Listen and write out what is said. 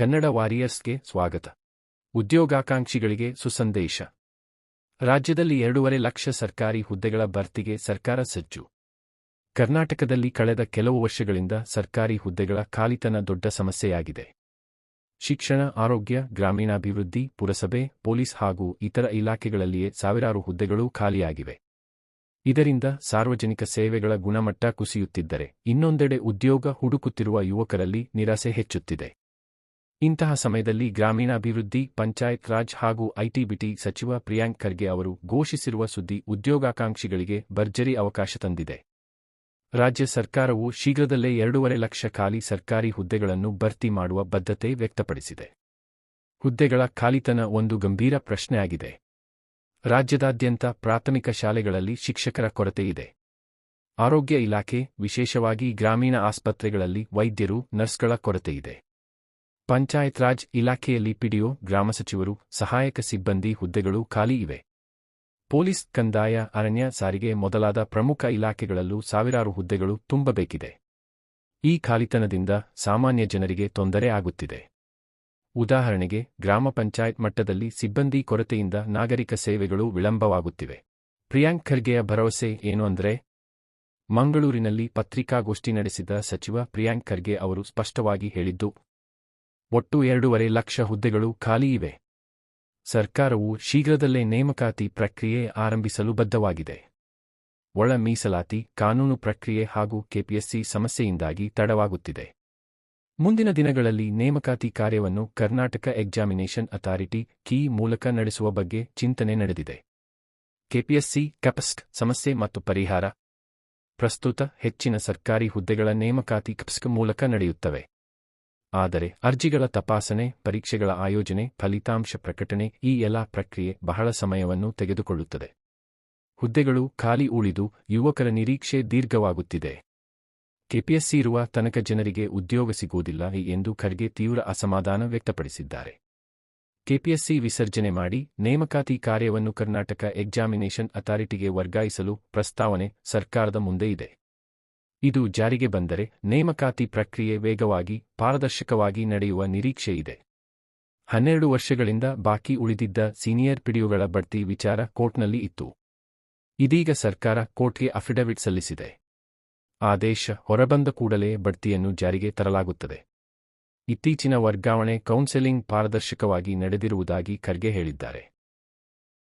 ಕನ್ನಡ ವಾರಿಯರ್ಸ್ಗೆ ಸ್ವಾಗತ. ಉದ್ಯೋಗಾಕಾಂಕ್ಷಿಗಳಿಗೆ ಸುಸಂದೇಶ. ರಾಜ್ಯದಲ್ಲಿ ಎರಡೂವರೆ ಲಕ್ಷ ಸರ್ಕಾರಿ ಹುದ್ದೆಗಳ ಭರ್ತಿಗೆ ಸರ್ಕಾರ ಸಜ್ಜು. ಕರ್ನಾಟಕದಲ್ಲಿ ಕಳೆದ ಕೆಲವು ವರ್ಷಗಳಿಂದ ಸರ್ಕಾರಿ ಹುದ್ದೆಗಳ ಖಾಲಿತನ ದೊಡ್ಡ ಸಮಸ್ಯೆಯಾಗಿದೆ. ಶಿಕ್ಷಣ, ಆರೋಗ್ಯ, ಗ್ರಾಮೀಣಾಭಿವೃದ್ಧಿ, ಪುರಸಭೆ, ಪೊಲೀಸ್ ಹಾಗೂ ಇತರ ಇಲಾಖೆಗಳಲ್ಲಿಯೇ ಸಾವಿರಾರು ಹುದ್ದೆಗಳು ಖಾಲಿಯಾಗಿವೆ. ಇದರಿಂದ ಸಾರ್ವಜನಿಕ ಸೇವೆಗಳ ಗುಣಮಟ್ಟ ಕುಸಿಯುತ್ತಿದ್ದರೆ ಇನ್ನೊಂದೆಡೆ ಉದ್ಯೋಗ ಹುಡುಕುತ್ತಿರುವ ಯುವಕರಲ್ಲಿ ನಿರಾಸೆ ಹೆಚ್ಚುತ್ತಿದೆ. ಇಂತಹ ಸಮಯದಲ್ಲಿ ಗ್ರಾಮೀಣಾಭಿವೃದ್ಧಿ, ಪಂಚಾಯತ್ ರಾಜ್ ಹಾಗೂ ಐಟಿಬಿಟಿ ಸಚಿವ ಪ್ರಿಯಾಂಕ್ ಖರ್ಗೆ ಅವರು ಘೋಷಿಸಿರುವ ಸುದ್ದಿ ಉದ್ಯೋಗಾಕಾಂಕ್ಷಿಗಳಿಗೆ ಭರ್ಜರಿ ಅವಕಾಶ ತಂದಿದೆ. ರಾಜ್ಯ ಸರ್ಕಾರವು ಶೀಘ್ರದಲ್ಲೇ ಎರಡೂವರೆ ಲಕ್ಷ ಖಾಲಿ ಸರ್ಕಾರಿ ಹುದ್ದೆಗಳನ್ನು ಭರ್ತಿ ಮಾಡುವ ಬದ್ಧತೆ ವ್ಯಕ್ತಪಡಿಸಿದೆ. ಹುದ್ದೆಗಳ ಖಾಲಿತನ ಒಂದು ಗಂಭೀರ ಪ್ರಶ್ನೆಯಾಗಿದೆ. ರಾಜ್ಯದಾದ್ಯಂತ ಪ್ರಾಥಮಿಕ ಶಾಲೆಗಳಲ್ಲಿ ಶಿಕ್ಷಕರ ಕೊರತೆಯಿದೆ ಆರೋಗ್ಯ ಇಲಾಖೆ, ವಿಶೇಷವಾಗಿ ಗ್ರಾಮೀಣ ಆಸ್ಪತ್ರೆಗಳಲ್ಲಿ ವೈದ್ಯರು, ನರ್ಸ್ಗಳ ಕೊರತೆಯಿದೆ ಪಂಚಾಯತ್ ರಾಜ್ ಇಲಾಖೆಯಲ್ಲಿ ಪಿಡಿಒ, ಗ್ರಾಮ ಸಚಿವರು, ಸಹಾಯಕ ಸಿಬ್ಬಂದಿ ಹುದ್ದೆಗಳು ಖಾಲಿ ಇವೆ. ಪೊಲೀಸ್ ಕಂದಾಯ, ಅರಣ್ಯ ಸಾರಿಗೆ ಮೊದಲಾದ ಪ್ರಮುಖ ಇಲಾಖೆಗಳಲ್ಲೂ ಸಾವಿರಾರು ಹುದ್ದೆಗಳು ತುಂಬಬೇಕಿದೆ. ಈ ಖಾಲಿತನದಿಂದ ಸಾಮಾನ್ಯ ಜನರಿಗೆ ತೊಂದರೆ ಆಗುತ್ತಿದೆ. ಉದಾಹರಣೆಗೆ, ಗ್ರಾಮ ಪಂಚಾಯತ್ ಮಟ್ಟದಲ್ಲಿ ಸಿಬ್ಬಂದಿ ಕೊರತೆಯಿಂದ ನಾಗರಿಕ ಸೇವೆಗಳು ವಿಳಂಬವಾಗುತ್ತಿವೆ. ಪ್ರಿಯಾಂಕ್ ಖರ್ಗೆಯ ಭರವಸೆ ಏನು ಅಂದ್ರೆ? ಮಂಗಳೂರಿನಲ್ಲಿ ಪತ್ರಿಕಾಗೋಷ್ಠಿ ನಡೆಸಿದ ಸಚಿವ ಪ್ರಿಯಾಂಕ್ ಖರ್ಗೆ ಅವರು ಸ್ಪಷ್ಟವಾಗಿ ಹೇಳಿದ್ದು ಒಟ್ಟು ಎರಡೂವರೆ ಲಕ್ಷ ಹುದ್ದೆಗಳು ಖಾಲಿ ಇವೆ. ಸರ್ಕಾರವು ಶೀಘ್ರದಲ್ಲೇ ನೇಮಕಾತಿ ಪ್ರಕ್ರಿಯೆ ಆರಂಭಿಸಲು ಬದ್ಧವಾಗಿದೆ. ಒಳ ಮೀಸಲಾತಿ ಕಾನೂನು ಪ್ರಕ್ರಿಯೆ ಹಾಗೂ ಕೆಪಿಎಸ್ಸಿ ಸಮಸ್ಯೆಯಿಂದಾಗಿ ತಡವಾಗುತ್ತಿದೆ. ಮುಂದಿನ ದಿನಗಳಲ್ಲಿ ನೇಮಕಾತಿ ಕಾರ್ಯವನ್ನು ಕರ್ನಾಟಕ ಎಕ್ಸಾಮಿನೇಷನ್ ಅಥಾರಿಟಿ ಕೀ ಮೂಲಕ ನಡೆಸುವ ಬಗ್ಗೆ ಚಿಂತನೆ ನಡೆದಿದೆ. ಕೆಪಿಎಸ್ಸಿ ಕಪ್ಸ್ಕ್ ಸಮಸ್ಯೆ ಮತ್ತು ಪರಿಹಾರ. ಪ್ರಸ್ತುತ ಹೆಚ್ಚಿನ ಸರ್ಕಾರಿ ಹುದ್ದೆಗಳ ನೇಮಕಾತಿ ಕಪ್ಸ್ಕ್ ಮೂಲಕ ನಡೆಯುತ್ತವೆ. ಆದರೆ ಅರ್ಜಿಗಳ ತಪಾಸಣೆ, ಪರೀಕ್ಷೆಗಳ ಆಯೋಜನೆ, ಫಲಿತಾಂಶ ಪ್ರಕಟಣೆ ಈ ಎಲ್ಲ ಪ್ರಕ್ರಿಯೆ ಬಹಳ ಸಮಯವನ್ನು ತೆಗೆದುಕೊಳ್ಳುತ್ತದೆ. ಹುದ್ದೆಗಳು ಖಾಲಿ ಉಳಿದು ಯುವಕರ ನಿರೀಕ್ಷೆ ದೀರ್ಘವಾಗುತ್ತಿದೆ. ಕೆಪಿಎಸ್ಸಿ ಇರುವ ತನಕ ಜನರಿಗೆ ಉದ್ಯೋಗ ಸಿಗುವುದಿಲ್ಲ ಎಂದು ಖರ್ಗೆ ತೀವ್ರ ಅಸಮಾಧಾನ ವ್ಯಕ್ತಪಡಿಸಿದ್ದಾರೆ. ಕೆಪಿಎಸ್ಸಿ ವಿಸರ್ಜನೆ ಮಾಡಿ ನೇಮಕಾತಿ ಕಾರ್ಯವನ್ನು ಕರ್ನಾಟಕ ಎಕ್ಸಾಮಿನೇಷನ್ ಅಥಾರಿಟಿಗೆ ವರ್ಗಾಯಿಸಲು ಪ್ರಸ್ತಾವನೆ ಸರ್ಕಾರದ ಮುಂದೆ ಇದೆ. ಇದು ಜಾರಿಗೆ ಬಂದರೆ ನೇಮಕಾತಿ ಪ್ರಕ್ರಿಯೆ ವೇಗವಾಗಿ, ಪಾರದರ್ಶಕವಾಗಿ ನಡೆಯುವ ನಿರೀಕ್ಷೆಯಿದೆ ಹನ್ನೆರಡು ವರ್ಷಗಳಿಂದ ಬಾಕಿ ಉಳಿದಿದ್ದ ಸೀನಿಯರ್ ಪಿಡಿಯುಗಳ ಬಡ್ತಿ ವಿಚಾರ ಕೋರ್ಟ್ನಲ್ಲಿ ಇತ್ತು. ಇದೀಗ ಸರ್ಕಾರ ಕೋರ್ಟ್ಗೆ ಅಫಿಡವಿಟ್ ಸಲ್ಲಿಸಿದೆ. ಆದೇಶ ಹೊರಬಂದ ಕೂಡಲೇ ಬಡ್ತಿಯನ್ನು ಜಾರಿಗೆ ತರಲಾಗುತ್ತದೆ. ಇತ್ತೀಚಿನ ವರ್ಗಾವಣೆ ಕೌನ್ಸೆಲಿಂಗ್ ಪಾರದರ್ಶಕವಾಗಿ ನಡೆದಿರುವುದಾಗಿ ಖರ್ಗೆ ಹೇಳಿದ್ದಾರೆ.